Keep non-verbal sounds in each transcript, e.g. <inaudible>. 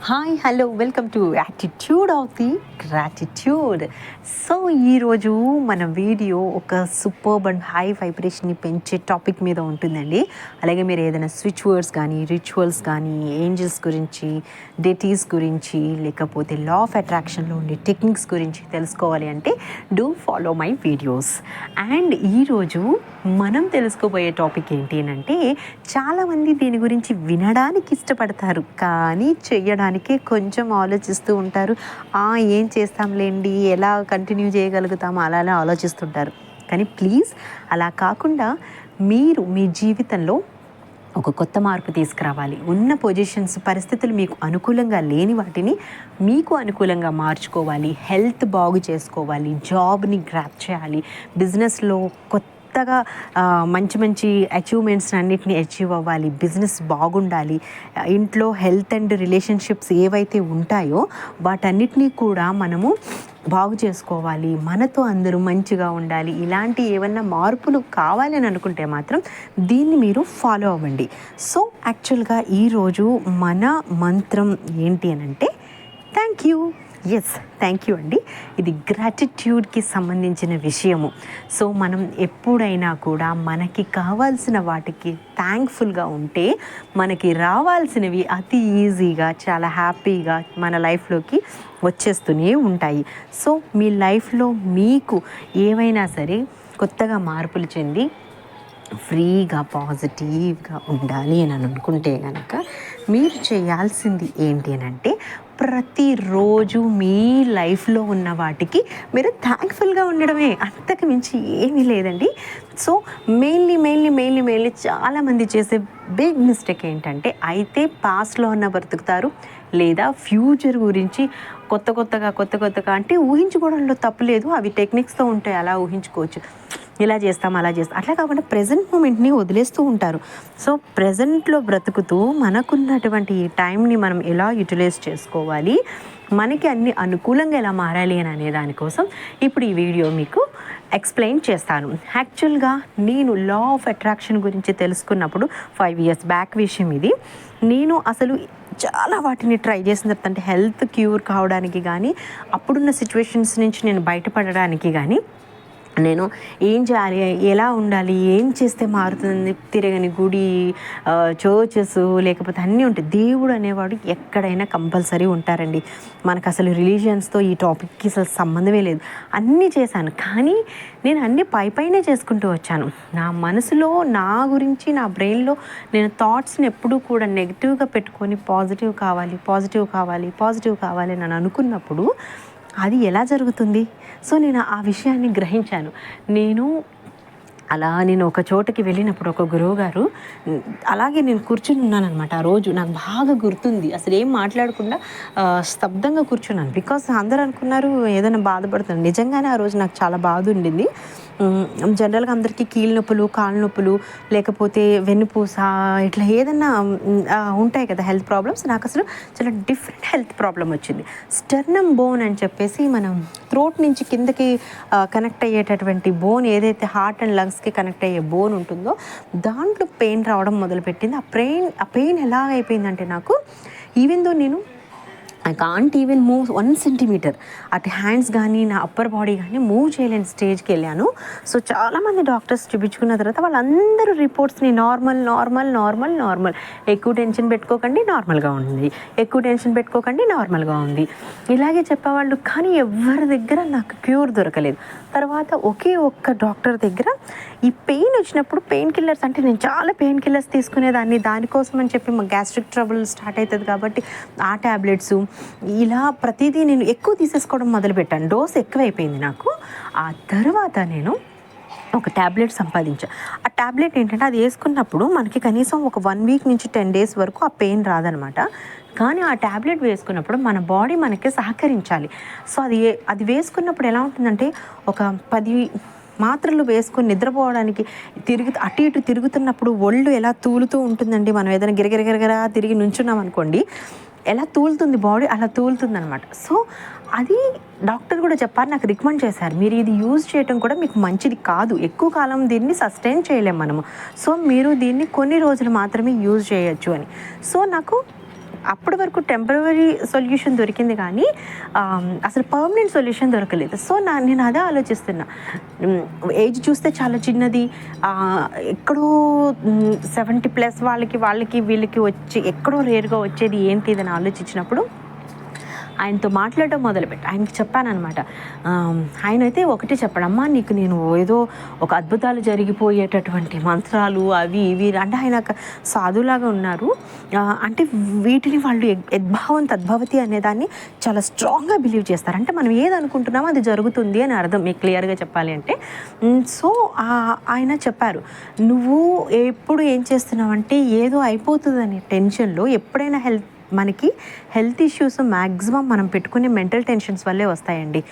Hi hello welcome to attitude of the gratitude so ఈరోజు మన video ఒక superb and high వైబ్రేషన్ని పెంచే topic మీద ఉంటుందండి. అలాగే మీరు ఏదైనా స్విచ్ వర్డ్స్ కానీ రిచువల్స్ కానీ ఏంజల్స్ గురించి డెటీస్ గురించి లేకపోతే లా ఆఫ్ అట్రాక్షన్లో ఉండే టెక్నిక్స్ గురించి తెలుసుకోవాలి అంటే do follow my videos and ఈరోజు మనం తెలుసుకోబోయే టాపిక్ ఏంటి అంటే చాలామంది దీని గురించి వినడానికి ఇష్టపడతారు కానీ దానికి కొంచెం ఆలోచిస్తూ ఉంటారు. "ఆ, ఏం చేస్తాంలేండి? ఎలా కంటిన్యూ చేయగలుగుతాము అలా అలా ఆలోచిస్తుంటారు. కానీ ప్లీజ్ అలా కాకుండా మీరు మీ జీవితంలో ఒక కొత్త మార్పు తీసుకురావాలి. ఉన్న పొజిషన్స్ పరిస్థితులు మీకు అనుకూలంగా లేని వాటిని మీకు అనుకూలంగా మార్చుకోవాలి. హెల్త్ బాగు చేసుకోవాలి. జాబ్ని గ్రాప్ చేయాలి. బిజినెస్లో కొత్త కొత్తగా మంచి మంచి అచీవ్మెంట్స్ అన్నిటిని అచీవ్ అవ్వాలి బిజినెస్ బాగుండాలి ఇంట్లో హెల్త్ అండ్ రిలేషన్షిప్స్ ఏవైతే ఉంటాయో వాటన్నిటినీ కూడా మనము బాగు చేసుకోవాలి మనతో అందరూ మంచిగా ఉండాలి ఇలాంటి ఏమన్నా మార్పులు కావాలని అనుకుంటే మాత్రం దీన్ని మీరు ఫాలో అవ్వండి. సో యాక్చువల్గా ఈరోజు మన మంత్రం ఏంటి అని అంటే thank you yes thank you అండి. ఇది గ్రాటిట్యూడ్కి సంబంధించిన విషయము. సో మనం ఎప్పుడైనా కూడా మనకి కావాల్సిన వాటికి థ్యాంక్ఫుల్గా ఉంటే మనకి రావాల్సినవి అతి ఈజీగా చాలా హ్యాపీగా మన లైఫ్లోకి వచ్చేస్తూనే ఉంటాయి. సో మీ లైఫ్లో మీకు ఏవైనా సరే కొత్తగా మార్పులు చెంది ఫ్రీగా పాజిటివ్గా ఉండాలి అని అనుకుంటే కనుక మీరు చేయాల్సింది ఏంటి అని అంటే ప్రతిరోజు మీ లైఫ్లో ఉన్న వాటికి మీరు థ్యాంక్ఫుల్గా ఉండడమే. అంతకు మించి ఏమీ లేదండి. So mainly mainly mainly mainly చాలామంది చేసే బిగ్ మిస్టేక్ ఏంటంటే అయితే పాస్ట్లో ఉన్న బ్రతుకుతారు. లేదా ఫ్యూచర్ గురించి కొత్త కొత్తగా కొత్త కొత్తగా అంటే ఊహించుకోవడంలో తప్పులేదు అవి టెక్నిక్స్తో ఉంటాయి. అలా ఊహించుకోవచ్చు. ఇలా చేస్తాం అలా చేస్తాం. అట్లా కాకుండా ప్రజెంట్ మూమెంట్ని వదిలేస్తూ ఉంటారు. సో ప్రజెంట్లో బ్రతుకుతూ మనకున్నటువంటి ఈ టైంని మనం ఎలా యూటిలైజ్ చేసుకోవాలి? మనకి అన్ని అనుకూలంగా ఎలా మారాలి అని అనే దానికోసం ఇప్పుడు ఈ వీడియో మీకు ఎక్స్ప్లెయిన్ చేస్తాను. యాక్చువల్గా నేను లా ఆఫ్ అట్రాక్షన్ గురించి తెలుసుకున్నప్పుడు ఫైవ్ ఇయర్స్ బ్యాక్ విషయం ఇది. నేను అసలు చాలా వాటిని ట్రై చేసిన తర్వాత అంటే హెల్త్ క్యూర్ కావడానికి కానీ అప్పుడున్న సిచ్యువేషన్స్ నుంచి నేను బయటపడడానికి కానీ నేను ఏం చేయాలి? ఎలా ఉండాలి? ఏం చేస్తే మారుతుంది? తిరగని గుడి చర్చెస్ లేకపోతే అన్నీ ఉంటాయి. దేవుడు అనేవాడు ఎక్కడైనా కంపల్సరీ ఉంటారండి. మనకు అసలు రిలీజియన్స్తో ఈ టాపిక్కి అసలు సంబంధమే లేదు. అన్నీ చేశాను. కానీ నేను అన్నీ పై పైనే చేసుకుంటూ వచ్చాను. నా మనసులో నా గురించి నా బ్రెయిన్లో నేను థాట్స్ని ఎప్పుడూ కూడా నెగిటివ్గా పెట్టుకొని పాజిటివ్ కావాలి పాజిటివ్ కావాలి పాజిటివ్ కావాలి అని నేను అనుకున్నప్పుడు అది ఎలా జరుగుతుంది? సో నేను ఆ విషయాన్ని గ్రహించాను. నేను అలా నేను ఒక చోటకి వెళ్ళినప్పుడు ఒక గురువు గారు అలాగే నేను కూర్చుని ఉన్నానమాట ఆ రోజు. నాకు బాగా గుర్తుంది. అసలు ఏం మాట్లాడకుండా స్తబ్దంగా కూర్చున్నాను. బికాస్ అందరూ అనుకున్నారు ఏదైనా బాధపడుతున్నాను. నిజంగానే ఆ రోజు నాకు చాలా బాధ ఉండింది. జనరల్గా అందరికీ కీళ్ళ నొప్పులు కాళ్ళ నొప్పులు లేకపోతే వెన్నుపూస ఇట్లా ఏదన్నా ఉంటాయి కదా హెల్త్ ప్రాబ్లమ్స్ నాకు అసలు చాలా డిఫరెంట్ హెల్త్ ప్రాబ్లం వచ్చింది. స్టెర్నమ్ బోన్ అని చెప్పేసి మనం త్రోట్ నుంచి కిందకి కనెక్ట్ అయ్యేటటువంటి బోన్ ఏదైతే హార్ట్ అండ్ లంగ్స్కి కనెక్ట్ అయ్యే బోన్ ఉంటుందో దాంట్లో పెయిన్ రావడం మొదలుపెట్టింది. ఆ పెయిన్ ఆ పెయిన్ ఎలాగైపోయిందంటే నాకు ఈవెన్ దో నేను I can't even move one centimetre అటు హ్యాండ్స్ కానీ నా అప్పర్ బాడీ కానీ మూవ్ చేయలేని స్టేజ్కి వెళ్ళాను. సో చాలామంది డాక్టర్స్ చూపించుకున్న తర్వాత వాళ్ళందరూ రిపోర్ట్స్ని నార్మల్ నార్మల్ నార్మల్ నార్మల్ ఎక్కువ టెన్షన్ పెట్టుకోకండి నార్మల్గా ఉంది ఎక్కువ టెన్షన్ పెట్టుకోకండి నార్మల్గా ఉంది ఇలాగే చెప్పేవాళ్ళు కానీ ఎవరి దగ్గర నాకు క్యూర్ దొరకలేదు. తర్వాత ఒకే ఒక్క డాక్టర్ దగ్గర ఈ పెయిన్ వచ్చినప్పుడు పెయిన్ కిల్లర్స్ అంటే నేను చాలా పెయిన్ కిల్లర్స్ తీసుకునేదాన్ని. దానికోసం అని చెప్పి మా గ్యాస్ట్రిక్ ట్రబుల్ స్టార్ట్ అవుతుంది కాబట్టి ఆ ట్యాబ్లెట్స్ ఇలా ప్రతిదీ నేను ఎక్కువ తీసేసుకోవడం మొదలుపెట్టాను. డోస్ ఎక్కువైపోయింది నాకు. ఆ తర్వాత నేను ఒక ట్యాబ్లెట్ సంపాదించా. ఆ ట్యాబ్లెట్ ఏంటంటే అది వేసుకున్నప్పుడు మనకి కనీసం ఒక వన్ వీక్ నుంచి టెన్ డేస్ వరకు ఆ పెయిన్ రాదనమాట. కానీ ఆ ట్యాబ్లెట్ వేసుకున్నప్పుడు మన బాడీ మనకి సహకరించాలి. సో అది అది వేసుకున్నప్పుడు ఎలా ఉంటుందంటే ఒక పది మాత్రలు వేసుకొని నిద్రపోవడానికి తిరుగు అటు ఇటు తిరుగుతున్నప్పుడు ఒళ్ళు ఎలా తూలుతూ ఉంటుందండి. మనం ఏదైనా గిరగిరగిరగరా తిరిగి నుంచున్నాం అనుకోండి ఎలా తూలుతుంది బాడీ అలా తూలుతుంది అనమాట సో అది డాక్టర్ కూడా చెప్పారు నాకు రికమెండ్ చేశారు. మీరు ఇది యూజ్ చేయడం కూడా మీకు మంచిది కాదు. ఎక్కువ కాలం దీన్ని సస్టైన్ చేయలేము మనము. సో మీరు దీన్ని కొన్ని రోజులు మాత్రమే యూజ్ చేయొచ్చు అని. సో నాకు అప్పటి వరకు టెంపరీ సొల్యూషన్ దొరికింది కానీ అసలు పర్మనెంట్ సొల్యూషన్ దొరకలేదు. సో నా నేను అదే ఆలోచిస్తున్నా. ఏజ్ చూస్తే చాలా చిన్నది. ఎక్కడో సెవెంటీ ప్లస్ వాళ్ళకి వాళ్ళకి వీళ్ళకి వచ్చి ఎక్కడో రేరుగా వచ్చేది ఏంటి అని ఆలోచించినప్పుడు ఆయనతో మాట్లాడడం మొదలుపెట్టి ఆయనకి చెప్పానమాట ఆయన అయితే ఒకటే చెప్పడమ్మా నీకు నేను ఏదో ఒక అద్భుతాలు జరిగిపోయేటటువంటి మంత్రాలు అవి ఇవి అంటే ఆయన సాధులాగా ఉన్నారు. అంటే వీటిని వాళ్ళు యద్భావం తద్భవతి అనేదాన్ని చాలా స్ట్రాంగ్గా బిలీవ్ చేస్తారు. అంటే మనం ఏది అనుకుంటున్నామో అది జరుగుతుంది అని అర్థం మీకు క్లియర్గా చెప్పాలి అంటే. సో ఆయన చెప్పారు నువ్వు ఎప్పుడు ఏం చేస్తున్నావంటే ఏదో అయిపోతుందని టెన్షన్లో ఎప్పుడైనా హెల్త్ మనకి హెల్త్ ఇష్యూస్ మ్యాక్సిమం మనం పెట్టుకునే మెంటల్ టెన్షన్స్ వల్లే వస్తాయండి.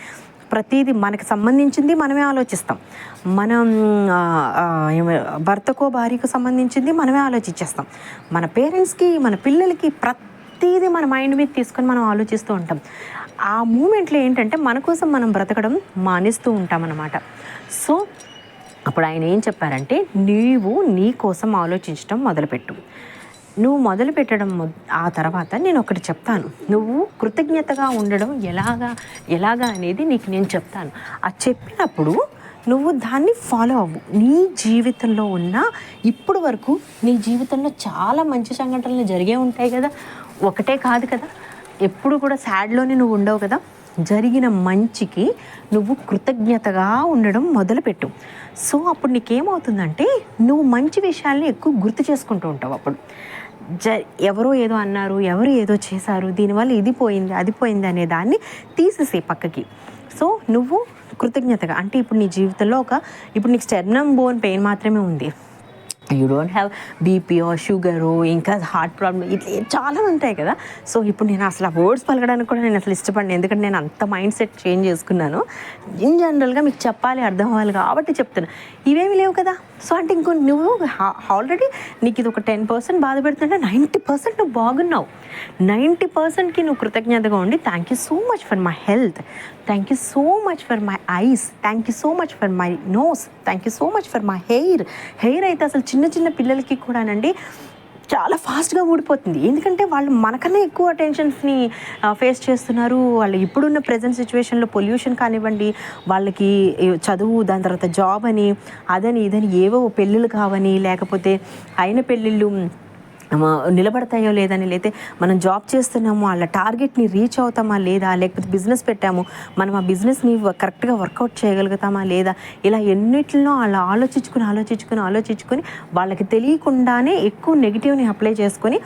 ప్రతిదీ మనకి సంబంధించింది మనమే ఆలోచిస్తాం. మనం భర్తకో భార్యకు సంబంధించింది మనమే ఆలోచించేస్తాం మన పేరెంట్స్కి మన పిల్లలకి ప్రతిదీ మన మైండ్ మీద తీసుకొని మనం ఆలోచిస్తూ ఉంటాం. ఆ మూమెంట్లో ఏంటంటే మన కోసం మనం బ్రతకడం మానేస్తూ ఉంటాం అన్నమాట సో అప్పుడు ఆయన ఏం చెప్పారంటే నీవు నీ కోసం ఆలోచించడం మొదలుపెట్టు. నువ్వు మొదలు పెట్టడం మొ- ఆ తర్వాత నేను ఒకటి చెప్తాను. నువ్వు కృతజ్ఞతగా ఉండడం ఎలాగా ఎలాగా అనేది నీకు నేను చెప్తాను. ఆ చెప్పినప్పుడు నువ్వు దాన్ని ఫాలో అవ్వు. నీ జీవితంలో ఉన్న ఇప్పుడు వరకు నీ జీవితంలో చాలా మంచి సంఘటనలు జరిగే ఉంటాయి కదా. ఒకటే కాదు కదా. ఎప్పుడు కూడా సాడ్లోనే నువ్వు ఉండవు కదా. జరిగిన మంచికి నువ్వు కృతజ్ఞతగా ఉండడం మొదలుపెట్టు. సో అప్పుడు నీకేమవుతుందంటే నువ్వు మంచి విషయాల్ని ఎక్కువ గుర్తు చేసుకుంటూ ఉంటావు అప్పుడు. జ ఎవరో ఏదో అన్నారు ఎవరు ఏదో చేశారు దీనివల్ల ఇది పోయింది అది పోయింది అనే దాన్ని తీసేసే పక్కకి. సో నువ్వు కృతజ్ఞతగా అంటే ఇప్పుడు నీ జీవితంలో ఒక ఇప్పుడు నీకు స్టెర్నమ్ బోన్ పెయిన్ మాత్రమే ఉంది. You don't have BP sugar ఇంకా హార్ట్ ప్రాబ్లమ్ ఇట్లా చాలా ఉంటాయి కదా. సో ఇప్పుడు నేను అసలు ఆ వర్డ్స్ పలకడానికి కూడా నేను అసలు ఇష్టపడిన. ఎందుకంటే నేను అంత మైండ్ సెట్ చేంజ్ చేసుకున్నాను ఇన్ జనరల్గా మీకు చెప్పాలి అర్థం అవ్వాలి కాబట్టి చెప్తున్నా. ఇవేమి లేవు కదా. సో అంటే ఇంకో నువ్వు ఆల్రెడీ నీకు ఇది ఒక టెన్ పర్సెంట్ బాధ పెడుతుంటే నైంటీ పర్సెంట్ నువ్వు బాగున్నావు. నైంటీ పర్సెంట్కి నువ్వు కృతజ్ఞతగా ఉండి thank you so much for my health thank you so much for my eyes thank you so much for my nose thank you so much for my hair hair అయితే అసలు చిన్న చిన్న పిల్లలకి కూడానండి చాలా ఫాస్ట్గా ఊడిపోతుంది. ఎందుకంటే వాళ్ళు మనకన్నా ఎక్కువ టెన్షన్స్ని ఫేస్ చేస్తున్నారు. వాళ్ళు ఇప్పుడున్న ప్రజెంట్ సిచ్యువేషన్లో పొల్యూషన్ కానివ్వండి వాళ్ళకి చదువు దాని తర్వాత జాబ్ అని అదని ఇదని ఏవో పెళ్ళిళ్ళు కావని లేకపోతే అయిన పెళ్ళిళ్ళు నిలబడతాయో లేదని లేతే మనం జాబ్ చేస్తున్నాము వాళ్ళ టార్గెట్ని రీచ్ అవుతామా లేదా లేకపోతే బిజినెస్ పెట్టాము మనం ఆ బిజినెస్ని కరెక్ట్గా వర్కౌట్ చేయగలుగుతామా లేదా ఇలా ఎన్నిటిలో వాళ్ళు ఆలోచించుకుని ఆలోచించుకుని ఆలోచించుకొని వాళ్ళకి తెలియకుండానే ఎక్కువ నెగిటివ్ని అప్లై చేసుకొని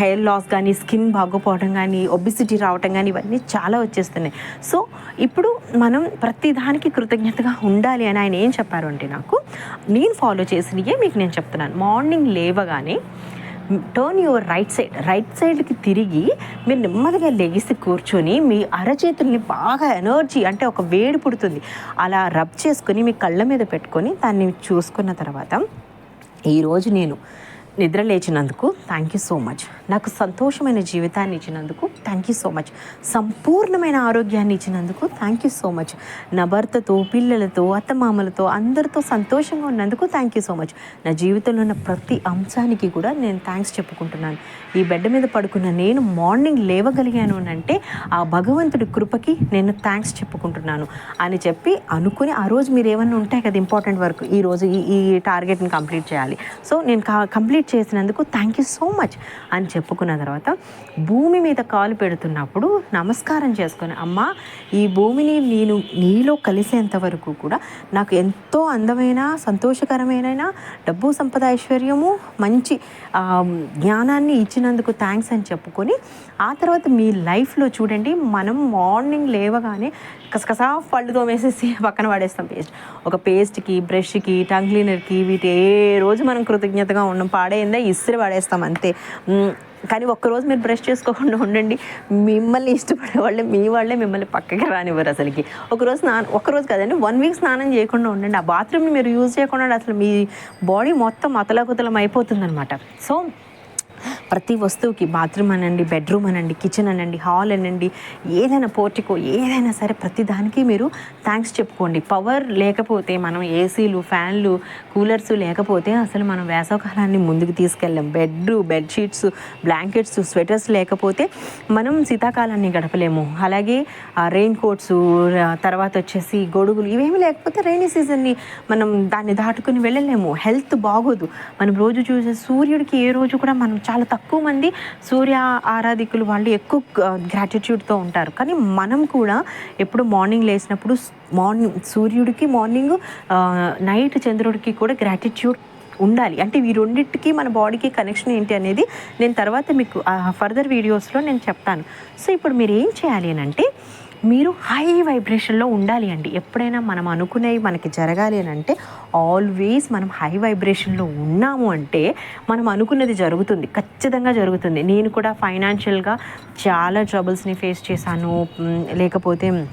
హెయిర్ లాస్ కానీ స్కిన్ బాగోపోవడం కానీ ఒబిసిటీ రావటం కానీ ఇవన్నీ చాలా వచ్చేస్తున్నాయి. సో ఇప్పుడు మనం ప్రతి దానికి కృతజ్ఞతగా ఉండాలి అని ఆయన ఏం చెప్పారు అంటే నాకు నేను ఫాలో చేసినయే మీకు నేను చెప్తున్నాను. మార్నింగ్ లేవగానే turn your right side right సైడ్కి తిరిగి మీరు నెమ్మదిగా లెగిసి కూర్చొని మీ అరచేతుల్ని బాగా ఎనర్జీ అంటే ఒక వేడి పుడుతుంది. అలా రబ్ చేసుకొని మీ కళ్ళ మీద పెట్టుకొని దాన్ని చూసుకున్న తర్వాత ఈరోజు నేను నిద్ర లేచినందుకు థ్యాంక్ యూ సో మచ్ నాకు సంతోషమైన జీవితాన్ని ఇచ్చినందుకు థ్యాంక్ యూ సో మచ్ సంపూర్ణమైన ఆరోగ్యాన్ని ఇచ్చినందుకు థ్యాంక్ యూ సో మచ్ నా భర్తతో పిల్లలతో అత్తమామలతో అందరితో సంతోషంగా ఉన్నందుకు థ్యాంక్ యూ సో మచ్ నా జీవితంలో ఉన్న ప్రతి అంశానికి కూడా నేను థ్యాంక్స్ చెప్పుకుంటున్నాను. ఈ బెడ్ మీద పడుకున్న నేను మార్నింగ్ లేవగలిగాను అని అంటే ఆ భగవంతుడి కృపకి నేను థ్యాంక్స్ చెప్పుకుంటున్నాను. అని చెప్పి అనుకుని ఆ రోజు మీరు ఏమన్నా ఉంటాయి కదా ఇంపార్టెంట్ వర్క్ ఈ రోజు ఈ ఈ టార్గెట్ని కంప్లీట్ చేయాలి. సో నేను కంప్లీట్ కంప్లీట్ చేసినందుకు థ్యాంక్ యూ సో మచ్ అని చెప్పుకున్న తర్వాత భూమి మీద కాలు పెడుతున్నప్పుడు నమస్కారం చేసుకొని అమ్మ ఈ భూమిని నేను నీలో కలిసేంత వరకు కూడా నాకు ఎంతో అందమైన సంతోషకరమైన డబ్బు సంపద ఐశ్వర్యము మంచి జ్ఞానాన్ని ఇచ్చినందుకు థ్యాంక్స్ అని చెప్పుకొని ఆ తర్వాత మీ లైఫ్లో చూడండి మనం మార్నింగ్ లేవగానే కసకసా పళ్ళు తోమేసేసి <laughs> పక్కన పడేస్తాం పేస్ట్. ఒక పేస్ట్కి బ్రష్కి టంగ్ క్లీనర్కి వీటి ఏ రోజు మనం కృతజ్ఞతగా ఉండం పాడైందా ఇస్త్రీ పడేస్తాం అంతే. కానీ ఒక్కరోజు మీరు బ్రష్ చేసుకోకుండా ఉండండి. మిమ్మల్ని ఇష్టపడే వాళ్ళే మీ వాళ్ళే మిమ్మల్ని పక్కకి రానివ్వరు అసలుకి. ఒకరోజు స్నానం ఒకరోజు కదండి వన్ వీక్ స్నానం చేయకుండా ఉండండి. ఆ బాత్రూమ్ని మీరు యూజ్ చేయకుండా అసలు మీ బాడీ మొత్తం అతలకుతలం అయిపోతుంది అనమాట సో ప్రతి వస్తువుకి బాత్రూమ్ అనండి బెడ్రూమ్ అనండి కిచెన్ అనండి హాల్ అనండి ఏదైనా పోర్టికో ఏదైనా సరే ప్రతి దానికి మీరు థ్యాంక్స్ చెప్పుకోండి. పవర్ లేకపోతే మనం ఏసీలు ఫ్యాన్లు కూలర్స్ లేకపోతే అసలు మనం వేసవకాలాన్ని ముందుకు తీసుకెళ్ళాం బెడ్ బెడ్షీట్స్ బ్లాంకెట్స్ స్వెటర్స్ లేకపోతే మనం శీతాకాలాన్ని గడపలేము. అలాగే రెయిన్ కోట్స్ తర్వాత వచ్చేసి గొడుగులు ఇవేమి లేకపోతే రైనీ సీజన్ని మనం దాన్ని దాటుకుని వెళ్ళలేము. హెల్త్ బాగోదు. మనం రోజు చూసే సూర్యుడికి ఏ రోజు కూడా మనం చాలా తక్కువ మంది సూర్య ఆరాధికులు వాళ్ళు ఎక్కువ గ్రాటిట్యూడ్తో ఉంటారు. కానీ మనం కూడా ఎప్పుడు మార్నింగ్ లేచినప్పుడు మార్నింగ్ సూర్యుడికి మార్నింగ్ నైట్ చంద్రుడికి కూడా గ్రాటిట్యూడ్ ఉండాలి. అంటే ఈ రెండింటికి మన బాడీకి కనెక్షన్ ఏంటి అనేది నేను తర్వాత మీకు ఫర్దర్ వీడియోస్లో నేను చెప్తాను. సో ఇప్పుడు మీరు ఏం చేయాలి అని అంటే మీరు హై వైబ్రేషన్లో ఉండాలి అండి. ఎప్పుడైనా మనం అనుకునేవి మనకి జరగాలి అని అంటే ఆల్వేస్ మనం హై వైబ్రేషన్లో ఉన్నాము అంటే మనం అనుకున్నది జరుగుతుంది. ఖచ్చితంగా జరుగుతుంది. నేను కూడా ఫైనాన్షియల్గా చాలా ట్రబుల్స్ని ఫేస్ చేశాను. లేకపోతే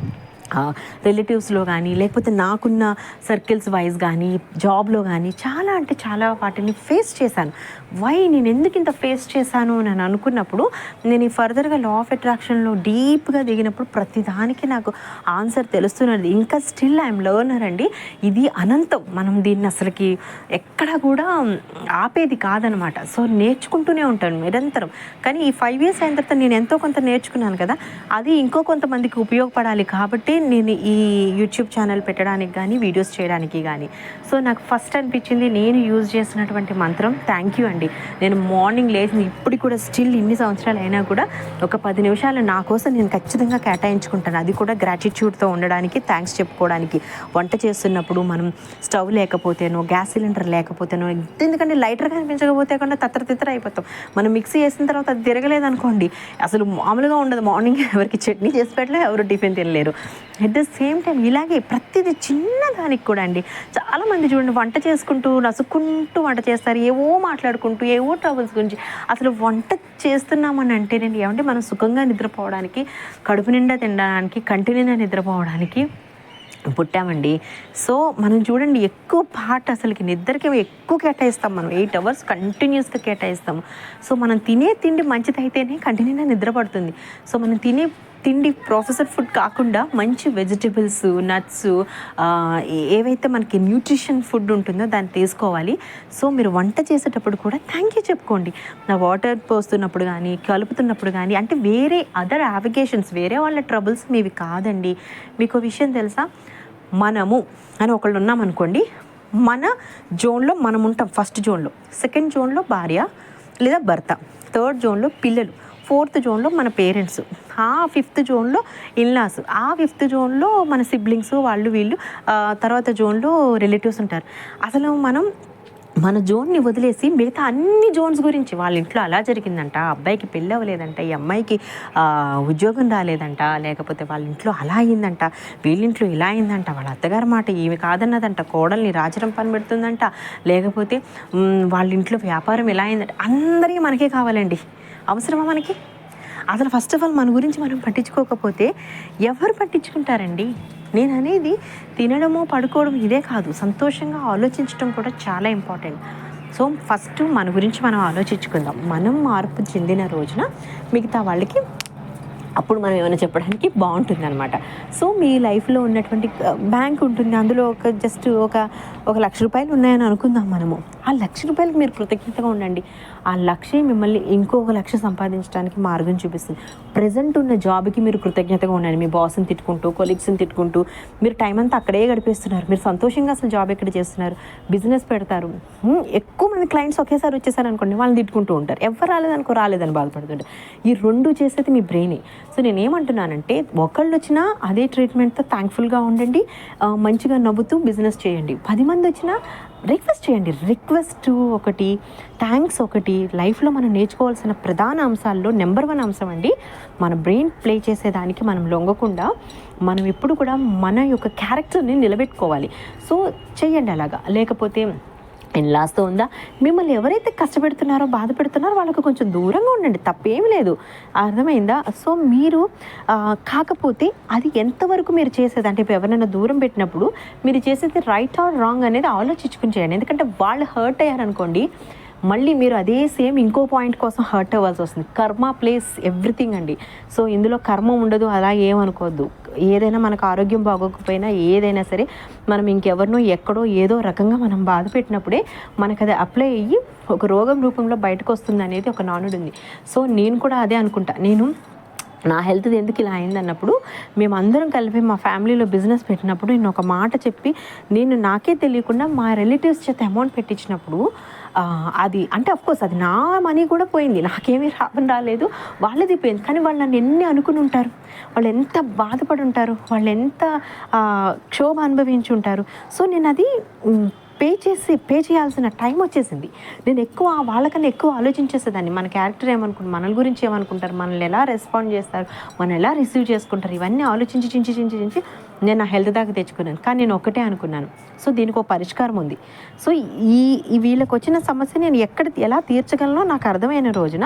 రిలేటివ్స్లో కానీ లేకపోతే నాకున్న సర్కిల్స్ వైజ్ కానీ జాబ్లో కానీ చాలా అంటే చాలా వాటిని ఫేస్ చేశాను. వై నేను ఎందుకు ఇంత ఫేస్ చేశాను అని అనుకున్నప్పుడు నేను ఈ ఫర్దర్గా లా ఆఫ్ అట్రాక్షన్లో డీప్గా దిగినప్పుడు ప్రతిదానికి నాకు ఆన్సర్ తెలుస్తున్నది. ఇంకా స్టిల్ ఐఎమ్ లర్నర్ అండి. ఇది అనంతం. మనం దీన్ని అసలుకి ఎక్కడ కూడా ఆపేది కాదనమాట. సో నేర్చుకుంటూనే ఉంటాను నిరంతరం. కానీ ఈ ఫైవ్ ఇయర్స్ అయిన తర్వాత నేను ఎంతో కొంత నేర్చుకున్నాను కదా. అది ఇంకో కొంతమందికి ఉపయోగపడాలి కాబట్టి నేను ఈ యూట్యూబ్ ఛానల్ పెట్టడానికి కానీ వీడియోస్ చేయడానికి కానీ సో నాకు ఫస్ట్ అనిపించింది నేను యూజ్ చేసినటువంటి మంత్రం థ్యాంక్ యూ అండి. నేను మార్నింగ్ లేచి ఇప్పటికి కూడా స్టిల్ ఇన్ని సంవత్సరాలు అయినా కూడా ఒక పది నిమిషాలు నా కోసం నేను ఖచ్చితంగా కేటాయించుకుంటాను. అది కూడా గ్రాటిట్యూడ్తో ఉండడానికి థ్యాంక్స్ చెప్పుకోవడానికి. వంట చేస్తున్నప్పుడు మనం స్టవ్ లేకపోతేనో గ్యాస్ సిలిండర్ లేకపోతేనో ఎందుకంటే లైటర్ కనిపించకపోతే కాకుండా తత్ర తిత్ర అయిపోతాం. మనం మిక్సీ చేసిన తర్వాత అది తిరగలేదనుకోండి అసలు మామూలుగా ఉండదు. మార్నింగ్ ఎవరికి చట్నీ చేసి పెట్టలే ఎవరు టిఫిన్ తినలేరు. అట్ ద సేమ్ టైం ఇలాగే ప్రతిదీ చిన్న దానికి కూడా అండి. చాలామంది చూడండి వంట చేసుకుంటూ నసుకుంటూ వంట చేస్తారు. ఏవో మాట్లాడుకుంటూ ఏవో ట్రబుల్స్ గురించి. అసలు వంట చేస్తున్నామని అంటే నేను ఏమంటే మనం సుఖంగా నిద్రపోవడానికి కడుపు నిండా తినడానికి కంటి నిండా నిద్రపోవడానికి పుట్టామండి. సో మనం చూడండి ఎక్కువ పార్ట్ అసలుకి నిద్రకి ఎక్కువ కేటాయిస్తాం మనం. ఎయిట్ అవర్స్ కంటిన్యూస్గా కేటాయిస్తాము. సో మనం తినే తిండి మంచిదైతేనే కంటిన్యూగా నిద్ర పడుతుంది సో మనం తినే తిండి ప్రాసెస్డ్ ఫుడ్ కాకుండా మంచి వెజిటబుల్స్ నట్స్ ఏవైతే మనకి న్యూట్రిషన్ ఫుడ్ ఉంటుందో దాన్ని తీసుకోవాలి. సో మీరు వంట చేసేటప్పుడు కూడా థ్యాంక్ యూ చెప్పుకోండి. నా వాటర్ పోస్తున్నప్పుడు కానీ కలుపుతున్నప్పుడు కానీ అంటే వేరే అదర్ యావిగేషన్స్ వేరే వాళ్ళ ట్రబుల్స్ మీవి కాదండి. మీకు విషయం తెలుసా? మనము అని ఒకళ్ళు ఉన్నామనుకోండి మన జోన్లో మనం ఉంటాం ఫస్ట్ జోన్లో. సెకండ్ జోన్లో భార్య లేదా భర్త. థర్డ్ జోన్లో పిల్లలు. ఫోర్త్ జోన్లో మన పేరెంట్స్ ఆ ఫిఫ్త్ జోన్లో ఇన్లాస్ ఆ ఫిఫ్త్ జోన్లో మన సిబ్లింగ్స్ వాళ్ళు వీళ్ళు తర్వాత జోన్లో రిలేటివ్స్ ఉంటారు. అసలు మనం మన జోన్ని వదిలేసి మిగతా అన్ని జోన్స్ గురించి వాళ్ళ ఇంట్లో అలా జరిగిందంట అబ్బాయికి పెళ్ళి అవ్వలేదంట ఈ అమ్మాయికి ఉద్యోగం రాలేదంట లేకపోతే వాళ్ళ ఇంట్లో అలా అయిందంట వీళ్ళింట్లో ఇలా అయిందంట వాళ్ళ అత్తగారి మాట ఈమె కాదన్నదంట కోడల్ని రాజరం పని పెడుతుందంట లేకపోతే వాళ్ళ ఇంట్లో వ్యాపారం ఇలా అయిందంట. అందరికీ మనకే కావాలండి. అవసరమా మనకి? అసలు ఫస్ట్ ఆఫ్ ఆల్ మన గురించి మనం పట్టించుకోకపోతే ఎవరు పట్టించుకుంటారండి? నేను అనేది తినడము పడుకోవడం ఇదే కాదు. సంతోషంగా ఆలోచించడం కూడా చాలా ఇంపార్టెంట్ సో ఫస్ట్ మన గురించి మనం ఆలోచించుకుందాం. మనం మార్పు చెందిన రోజున మిగతా వాళ్ళకి అప్పుడు మనం ఏమైనా చెప్పడానికి బాగుంటుంది అనమాట సో మీ లైఫ్లో ఉన్నటువంటి బ్యాంక్ ఉంటుంది. అందులో ఒక జస్ట్ ఒక ఒక లక్ష రూపాయలు ఉన్నాయని అనుకుందాం మనము. ఆ లక్ష రూపాయలకు మీరు కృతజ్ఞతగా ఉండండి. ఆ లక్షే మిమ్మల్ని ఇంకొక లక్ష సంపాదించడానికి మార్గం చూపిస్తుంది. ప్రజెంట్ ఉన్న జాబ్కి మీరు కృతజ్ఞతగా ఉండండి. మీ బాస్ని తిట్టుకుంటూ కొలీగ్స్ని తిట్టుకుంటూ మీరు టైం అంతా అక్కడే గడిపేస్తున్నారు. మీరు సంతోషంగా అసలు జాబ్ ఎక్కడ చేస్తున్నారు? బిజినెస్ పెడతారు. ఎక్కువ మంది క్లయింట్స్ ఒకేసారి వచ్చేసారు అనుకోండి వాళ్ళని తిట్టుకుంటూ ఉంటారు. ఎవరు రాలేదనుకో రాలేదని బాధపడుతుంటారు. ఈ రెండు చేసేది మీ బ్రెయినే సో నేను ఏమంటున్నానంటే ఒకళ్ళు వచ్చినా అదే ట్రీట్మెంట్తో థ్యాంక్ఫుల్గా ఉండండి. మంచిగా నవ్వుతూ బిజినెస్ చేయండి. పది మంది వచ్చినా రిక్వెస్ట్ చేయండి. రిక్వెస్ట్ ఒకటి థ్యాంక్స్ ఒకటి. లైఫ్లో మనం నేర్చుకోవాల్సిన ప్రధాన అంశాల్లో నెంబర్ వన్ అంశం అండి. మన బ్రెయిన్ ప్లే చేసేదానికి మనం లొంగకుండా మనం ఎప్పుడు కూడా మన యొక్క క్యారెక్టర్ని నిలబెట్టుకోవాలి. సో చేయండి అలాగా. లేకపోతే ఎన్లాస్తో ఉందా? మిమ్మల్ని ఎవరైతే కష్టపెడుతున్నారో బాధ పెడుతున్నారో వాళ్ళకు కొంచెం దూరంగా ఉండండి. తప్పేమీ లేదు. అర్థమైందా? సో మీరు కాకపోతే అది ఎంతవరకు మీరు చేసేది? అంటే ఇప్పుడు ఎవరైనా దూరం పెట్టినప్పుడు మీరు చేసేది రైట్ ఆర్ రాంగ్ అనేది ఆలోచించుకుని చేయండి. ఎందుకంటే వాళ్ళు హర్ట్ అయ్యారనుకోండి మళ్ళీ మీరు అదే సేమ్ ఇంకో పాయింట్ కోసం హర్ట్ అవ్వాల్సి వస్తుంది. కర్మ ప్లేస్ ఎవ్రీథింగ్ అండి. సో ఇందులో కర్మ ఉండదు అలా ఏమనుకోవద్దు. ఏదైనా మనకు ఆరోగ్యం బాగోకపోయినా ఏదైనా సరే మనం ఇంకెవరినో ఎక్కడో ఏదో రకంగా మనం బాధ పెట్టినప్పుడే మనకు అది అప్లై అయ్యి ఒక రోగం రూపంలో బయటకు వస్తుంది అనేది ఒక నానుడు ఉంది సో నేను కూడా అదే అనుకుంటా. నేను నా హెల్త్ ఎందుకు ఇలా అయింది అన్నప్పుడు మేము అందరం కలిపి మా ఫ్యామిలీలో బిజినెస్ పెట్టినప్పుడు నేను ఒక మాట చెప్పి నేను నాకే తెలియకుండా మా రిలేటివ్స్ చేత అమౌంట్ పెట్టించినప్పుడు అది అంటే అఫ్కోర్స్ అది నా మనీ కూడా పోయింది. నాకేమీ లాభం రాలేదు. వాళ్ళది పోయింది. కానీ వాళ్ళు నన్ను ఎన్ని అనుకుని ఉంటారు? వాళ్ళు ఎంత బాధపడి ఉంటారు? వాళ్ళు ఎంత క్షోభ అనుభవించి ఉంటారు? సో నేను అది పే చేసి పే చేయాల్సిన టైం వచ్చేసింది. నేను ఎక్కువ వాళ్ళకన్నా ఎక్కువ ఆలోచించేసేదాన్ని. మన క్యారెక్టర్ ఏమనుకుంటారు మన గురించి ఏమనుకుంటారు? మనల్ని ఎలా రెస్పాండ్ చేస్తారు? మనం ఎలా రిసీవ్ చేసుకుంటారు? ఇవన్నీ ఆలోచించి చించి చించి చించి నేను నా హెల్త్ దాకా తెచ్చుకున్నాను. కానీ నేను ఒకటే అనుకున్నాను. సో దీనికి ఒక పరిష్కారం ఉంది. సో ఈ వీళ్ళకి వచ్చిన సమస్య నేను ఎక్కడ ఎలా తీర్చగలనో నాకు అర్థమైన రోజున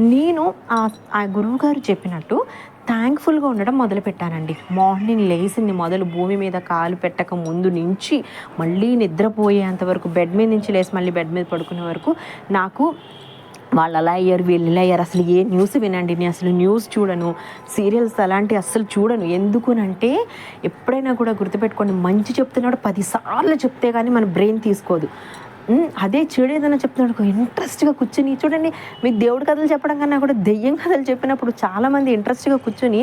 నేను ఆ ఆ గురువు గారు చెప్పినట్టు థ్యాంక్ఫుల్గా ఉండడం మొదలుపెట్టానండి. మార్నింగ్ లేచింది మొదలు భూమి మీద కాలు పెట్టక ముందు నుంచి మళ్ళీ నిద్రపోయేంత వరకు బెడ్ మీద నుంచి లేచి మళ్ళీ బెడ్ మీద పడుకునే వరకు నాకు వాళ్ళు అలా అయ్యారు వీళ్ళు ఇలా అయ్యారు అసలు ఏ న్యూస్ వినండి. నేను అసలు న్యూస్ చూడను. సీరియల్స్ అలాంటివి అస్సలు చూడను. ఎందుకునంటే ఎప్పుడైనా కూడా గుర్తుపెట్టుకోండి మంచి చెప్తున్నాడు పదిసార్లు చెప్తే కానీ మన బ్రెయిన్ తీసుకోదు. అదే చెడు ఏదైనా చెప్తున్నాడు ఇంట్రెస్ట్గా కూర్చొని చూడండి మీకు దేవుడి కథలు చెప్పడం కన్నా కూడా దెయ్యం కథలు చెప్పినప్పుడు చాలామంది ఇంట్రెస్ట్గా కూర్చొని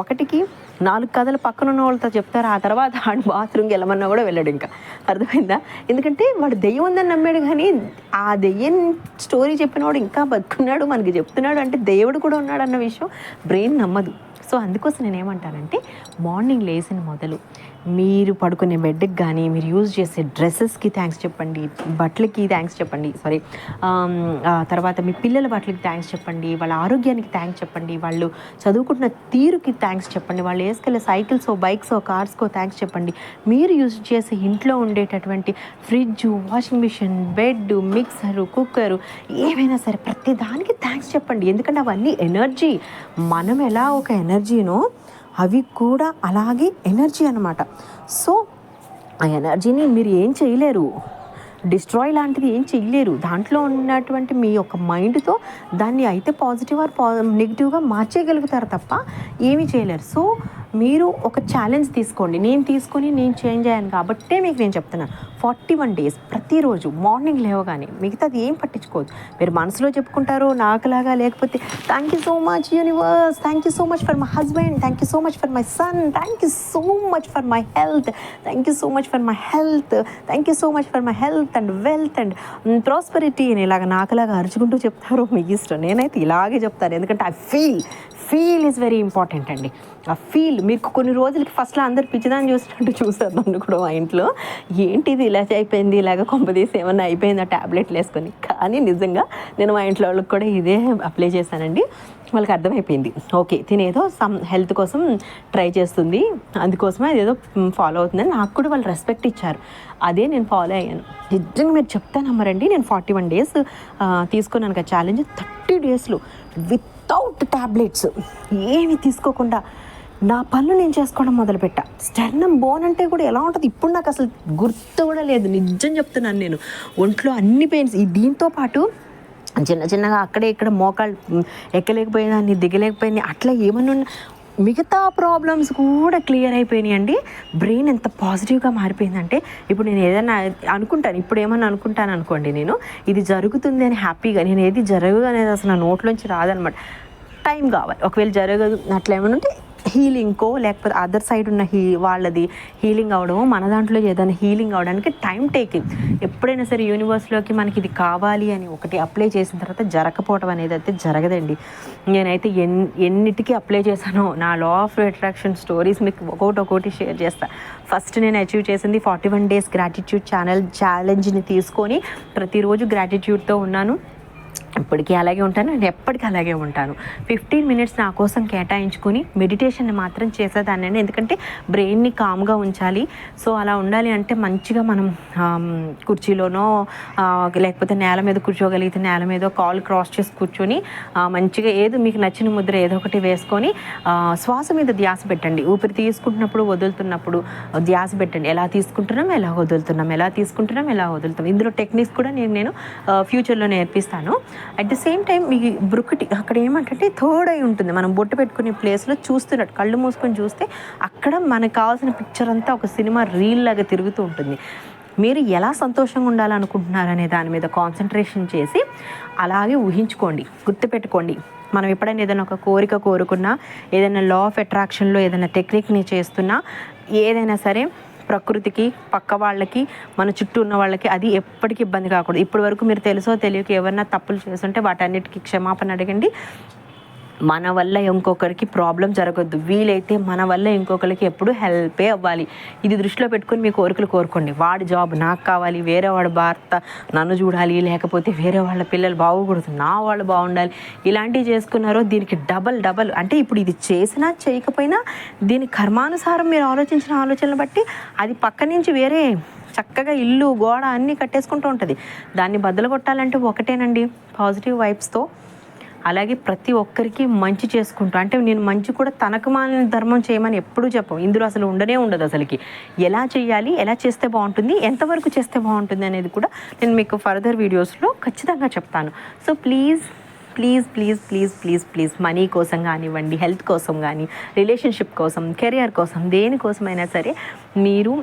ఒకటికి నాలుగు కథలు పక్కన ఉన్న వాళ్ళతో చెప్తారు. ఆ తర్వాత ఆడు బాత్రూమ్కి వెళ్ళమన్నా కూడా వెళ్ళాడు ఇంకా. అర్థమైందా? ఎందుకంటే వాడు దెయ్యం ఉందని నమ్మాడు కానీ ఆ దెయ్యం స్టోరీ చెప్పినవాడు ఇంకా బతుకున్నాడు మనకి చెప్తున్నాడు అంటే దేవుడు కూడా ఉన్నాడు అన్న విషయం బ్రెయిన్ నమ్మదు. సో అందుకోసం నేను ఏమంటానంటే మార్నింగ్ లేచిన మొదలు. మీరు పడుకునే బెడ్కి కానీ మీరు యూజ్ చేసే డ్రెస్సెస్కి థ్యాంక్స్ చెప్పండి బట్టలకి థ్యాంక్స్ చెప్పండి సారీ తర్వాత మీ పిల్లల బట్టలకి థ్యాంక్స్ చెప్పండి వాళ్ళ ఆరోగ్యానికి థ్యాంక్స్ చెప్పండి వాళ్ళు చదువుకుంటున్న తీరుకి థ్యాంక్స్ చెప్పండి వాళ్ళు వేసుకెళ్ళే సైకిల్సో బైక్సో కార్స్కో థ్యాంక్స్ చెప్పండి. మీరు యూజ్ చేసే ఇంట్లో ఉండేటటువంటి fridge washing machine bed mixer cooker ఏమైనా సరే ప్రతి దానికి థ్యాంక్స్ చెప్పండి. ఎందుకంటే అవన్నీ ఎనర్జీ. మనం ఎలా ఒక ఎనర్జీనో అవి కూడా అలాగే ఎనర్జీ అనమాట సో ఆ ఎనర్జీని మీరు ఏం చేయలేరు. డిస్ట్రాయ్ లాంటిది ఏం చేయలేరు. దాంట్లో ఉన్నటువంటి మీ యొక్క మైండ్తో దాన్ని అయితే పాజిటివ్ ఆర్ పా నెగిటివ్గా మార్చేయగలుగుతారు తప్ప ఏమీ చేయలేరు. సో మీరు ఒక ఛాలెంజ్ తీసుకోండి. నేను తీసుకొని నేను చేంజ్ అయ్యాను కాబట్టే మీకు నేను చెప్తున్నాను ఫార్టీ వన్ డేస్ ప్రతిరోజు మార్నింగ్ లేవగానే మిగతాది ఏం పట్టించుకోవచ్చు మీరు మనసులో చెప్పుకుంటారు నాకులాగా లేకపోతే thank you so much universe thank you so much for my husband thank you so much for my son thank you so much for my health thank you so much for my health thank you so much for my health and wealth and prosperity అని ఇలాగ నాకులాగా అరుచుకుంటూ చెప్తారు మీకు ఇష్టం. నేనైతే ఇలాగే చెప్తాను. ఎందుకంటే I feel feel is very important అండి. ఆ ఫీల్ మీకు కొన్ని రోజులకి ఫస్ట్లో అందరు పిచ్చిదాన్ని చూసినట్టు చూస్తారు నన్ను కూడా మా ఇంట్లో. ఏంటిది ఇలా అయిపోయింది ఇలాగ కొంపదీసి ఏమన్నా అయిపోయింది ఆ ట్యాబ్లెట్లు వేసుకొని? కానీ నిజంగా నేను మా ఇంట్లో వాళ్ళకి కూడా ఇదే అప్లై చేశానండి. వాళ్ళకి అర్థమైపోయింది. ఓకే తినేదో సమ్ హెల్త్ కోసం ట్రై చేస్తుంది. అందుకోసమే అదేదో ఫాలో అవుతుందని నాకు కూడా వాళ్ళు రెస్పెక్ట్ ఇచ్చారు. అదే నేను ఫాలో అయ్యాను. నిజంగా మీరు చెప్తా నమ్మరండి నేను ఫార్టీ వన్ డేస్ తీసుకున్నాను కదా ఛాలెంజ్ థర్టీ డేస్లో విత్ వితౌట్ ట్యాబ్లెట్స్ ఏమి తీసుకోకుండా నా పనులు నేను చేసుకోవడం మొదలుపెట్టా. స్టర్నం బోన్ అంటే కూడా ఎలా ఉంటుంది? ఇప్పుడు నాకు అసలు గుర్తు కూడా లేదు. నిజం చెప్తున్నాను నేను. ఒంట్లో అన్ని పెయిన్స్. ఈ దీంతో పాటు చిన్న చిన్నగా అక్కడే ఇక్కడ మోకాళ్ళు ఎక్కలేకపోయినా దిగలేకపోయినా దిగలేకపోయింది అట్లా ఏమన్నా ఉన్నా మిగతా ప్రాబ్లమ్స్ కూడా క్లియర్ అయిపోయినాయి అండి. బ్రెయిన్ ఎంత పాజిటివ్గా మారిపోయిందంటే ఇప్పుడు నేను ఏదైనా అనుకుంటాను ఇప్పుడు ఏమన్నా అనుకుంటాను అనుకోండి నేను ఇది జరుగుతుంది అని హ్యాపీగా నేను ఏది జరగదు అనేది అసలు నా నోట్లోంచి రాదనమాట. టైం కావాలి. ఒకవేళ జరగదు అట్లా ఏమైనా ఉంటే హీలింగ్కో లేకపోతే అదర్ సైడ్ ఉన్న హీ వాళ్ళది హీలింగ్ అవడమో మన దాంట్లో ఏదైనా హీలింగ్ అవడానికి టైం టేకింగ్. ఎప్పుడైనా సరే యూనివర్స్లోకి మనకి ఇది కావాలి అని ఒకటి అప్లై చేసిన తర్వాత జరగకపోవడం అనేది అయితే జరగదండి. నేనైతే ఎన్ ఎన్నిటికీ అప్లై చేశానో నా లా ఆఫ్ అట్రాక్షన్ స్టోరీస్ మీకు ఒకటి ఒకటి షేర్ చేస్తా. ఫస్ట్ నేను అచీవ్ చేసింది forty one days gratitude channel ఛాలెంజ్ని తీసుకొని ప్రతిరోజు గ్రాటిట్యూడ్తో ఉన్నాను. ఇప్పటికీ అలాగే ఉంటాను నేను ఎప్పటికీ అలాగే ఉంటాను. ఫిఫ్టీన్ మినిట్స్ నా కోసం కేటాయించుకొని మెడిటేషన్ మాత్రం చేసేదాన్ని ఎందుకంటే బ్రెయిన్ని కామ్గా ఉంచాలి. సో అలా ఉండాలి అంటే మంచిగా మనం కుర్చీలోనో లేకపోతే నేల మీద కూర్చోగలిగితే నేల మీద కాల్ క్రాస్ చేసి కూర్చొని మంచిగా ఏదో మీకు నచ్చిన ముద్ర ఏదో ఒకటి వేసుకొని శ్వాస మీద ధ్యాస పెట్టండి. ఊపిరి తీసుకుంటున్నప్పుడు వదులుతున్నప్పుడు ధ్యాస పెట్టండి. ఎలా తీసుకుంటున్నాం ఎలా వదులుతున్నాం ఎలా తీసుకుంటున్నాం ఎలా వదులుతాం. ఇందులో టెక్నిక్స్ కూడా నేను నేను ఫ్యూచర్లో నేర్పిస్తాను. అట్ ది సేమ్ టైం మీ బ్రుకుటి అక్కడ ఏమంటే థర్డ్ ఉంటుంది. మనం బొట్టు పెట్టుకునే ప్లేస్లో చూస్తున్నట్టు కళ్ళు మూసుకొని చూస్తే అక్కడ మనకు కావాల్సిన పిక్చర్ అంతా ఒక సినిమా రీల్ లాగా తిరుగుతూ ఉంటుంది. మీరు ఎలా సంతోషంగా ఉండాలనుకుంటున్నారనే దాని మీద కాన్సన్ట్రేషన్ చేసి అలాగే ఊహించుకోండి గుర్తుపెట్టుకోండి. మనం ఎప్పుడైనా ఏదైనా ఒక కోరిక కోరుకున్నా ఏదైనా లా ఆఫ్ అట్రాక్షన్లో ఏదైనా టెక్నిక్ని చేస్తున్నా ఏదైనా సరే ప్రకృతికి పక్క వాళ్ళకి మన చుట్టూ ఉన్న వాళ్ళకి అది ఎప్పటికీ ఇబ్బంది కాకూడదు. ఇప్పటి వరకు మీరు తెలుసో తెలియక ఎవరన్నా తప్పులు చేస్తుంటే వాటన్నిటికీ క్షమాపణ అడగండి. మన వల్ల ఇంకొకరికి ప్రాబ్లం జరగద్దు. వీలైతే మన వల్ల ఇంకొకరికి ఎప్పుడు హెల్పే అవ్వాలి. ఇది దృష్టిలో పెట్టుకొని మీ కోరికలు కోరుకోండి. వాడి జాబ్ నాకు కావాలి వేరే వాడి భర్త నన్ను చూడాలి లేకపోతే వేరే వాళ్ళ పిల్లలు బాగోకూడదు. నా వాళ్ళు బాగుండాలి. ఇలాంటివి చేసుకున్నారో దీనికి డబల్ డబల్ అంటే ఇప్పుడు ఇది చేసినా చేయకపోయినా దీని కర్మానుసారం మీరు ఆలోచించిన ఆలోచనలు బట్టి అది పక్క నుంచి వేరే చక్కగా ఇల్లు గోడ అన్నీ కట్టేసుకుంటూ ఉంటుంది. దాన్ని బద్దలు కొట్టాలంటే ఒకటేనండి. పాజిటివ్ వైబ్స్తో అలాగే ప్రతి ఒక్కరికి మంచి చేసుకుంటూ. అంటే నేను మంచి కూడా తనకు మాలిన ధర్మం చేయమని ఎప్పుడూ చెప్పం. ఇందులో అసలు ఉండనే ఉండదు అసలుకి. ఎలా చేయాలి ఎలా చేస్తే బాగుంటుంది ఎంతవరకు చేస్తే బాగుంటుంది అనేది కూడా నేను మీకు ఫర్దర్ వీడియోస్లో ఖచ్చితంగా చెప్తాను. So please please please please please please money కోసం కానివ్వండి హెల్త్ కోసం కానీ రిలేషన్షిప్ కోసం కెరియర్ కోసం దేనికోసమైనా సరే మీరు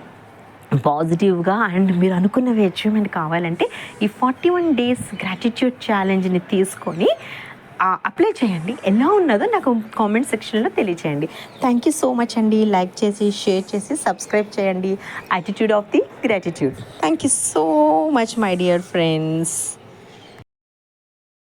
పాజిటివ్గా అండ్ మీరు అనుకున్నవి అచీవ్మెంట్ కావాలంటే ఈ ఫార్టీ వన్ డేస్ గ్రాటిట్యూడ్ ఛాలెంజ్ని తీసుకొని అప్లై చేయండి. ఎలా ఉన్నదో నాకు కామెంట్ సెక్షన్లో తెలియచేయండి. థ్యాంక్ యూ సో మచ్ అండి. లైక్ చేసి షేర్ చేసి సబ్స్క్రైబ్ చేయండి. Attitude of the gratitude thank you so much my dear friends